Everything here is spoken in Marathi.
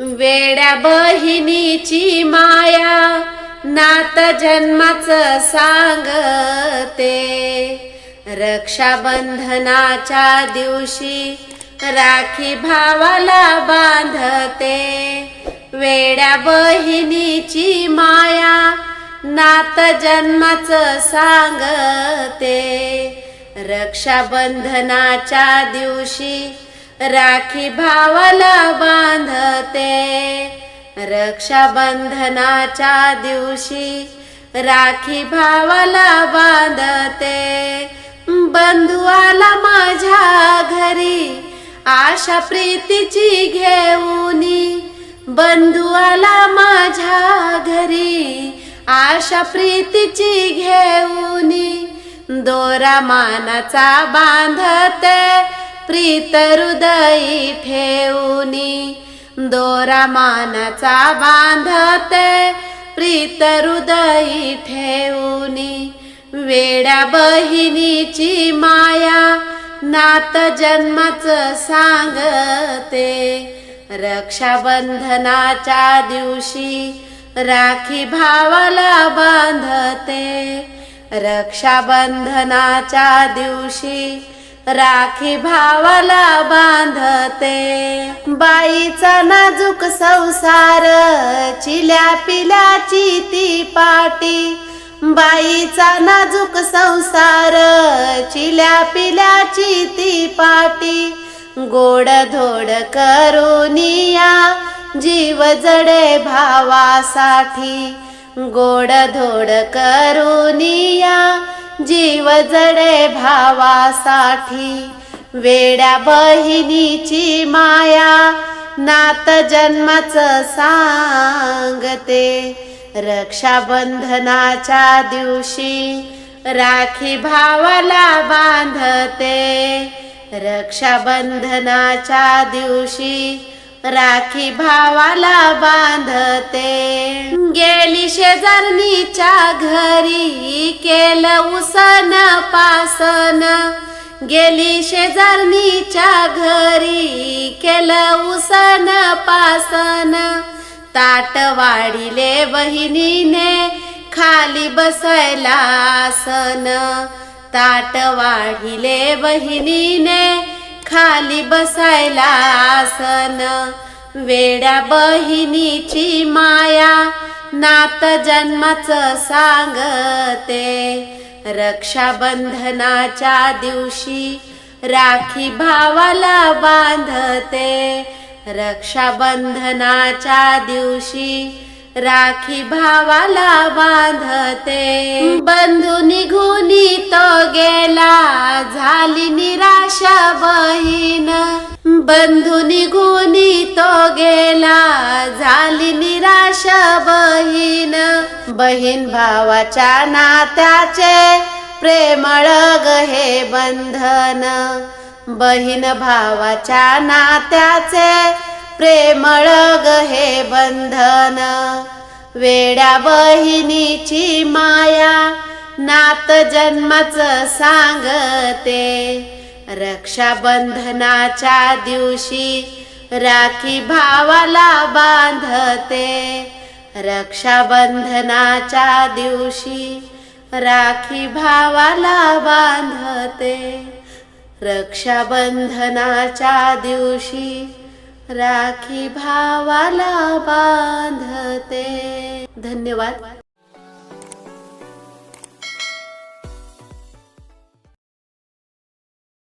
वेड्या बहिणीची माया नात जन्माच सांगते. रक्षाबंधनाच्या दिवशी राखी भावाला बांधते. वेड्या बहिणीची माया नात जन्माच सांगते. रक्षाबंधनाच्या दिवशी राखी भावाला बांधते. रक्षाबंधनाच्या दिवशी राखी भावाला बांधते. बंधुआला माझ्या घरी आशा प्रीतीची घेऊनी बंधुआला माझ्या घरी आशा प्रीतीची घेऊनी दोरा मानाचा बांधते. प्रीत हृदयी ठेवूनी दोरा मानाचा बांधते प्रीत हृदयी ठेवूनी वेड्या बहिणीची माया नात जन्माच सांगते. रक्षाबंधनाच्या दिवशी राखी भावाला बांधते. रक्षाबंधनाच्या दिवशी राखी भावाला बांधते. बाईचा नाजूक संसार चिल्या पिल्याची ती पाटी. बाईचा नाजूक संसार चिल्या पिल्याची ती पाटी. गोड धोड करुनिया जीव जडे भावासाठी. गोड धोड करुनिया जीव जडे भावासाठी वेड्या बहिणीची माया नात जन्माच सांगते. रक्षाबंधनाच्या दिवशी राखी भावाला बांधते. रक्षाबंधनाच्या दिवशी राखी भावाला बांधते. गेली शेजारणीच्या घरी केलं उसन पासन. गेली शेजारणीच्या घरी केलं उसन पासन. ताट वाढिले बहिणीने खाली बसायला आसन. ताट वाढिले बहिणीने खाली बसायला आसन. वेड्या बहिणीची माया नात जन्माच सांगते. रक्षाबंधनाच्या दिवशी राखी भावाला बांधते. रक्षाबंधनाच्या दिवशी राखी भावाला बांधते. बंधू निघूनी तो गेला झाली निराशा बहीण. बंधू निघुनी तो गेला. झाली निराशा बहीण. बहीण भावाच्या नात्याचे प्रेमळ हे बंधन. बहीण भावाच्या नात्याचे प्रेमळ हे बंधन. वेड्या बहिणीची माया नात जन्माच सांगते. रक्षाबंधनाच्या दिवशी राखी भावाला बांधते. रक्षाबंधनाच्या दिवशी राखी भावाला बांधते. रक्षाबंधनाच्या दिवशी राखी भावाला बांधते. धन्यवाद.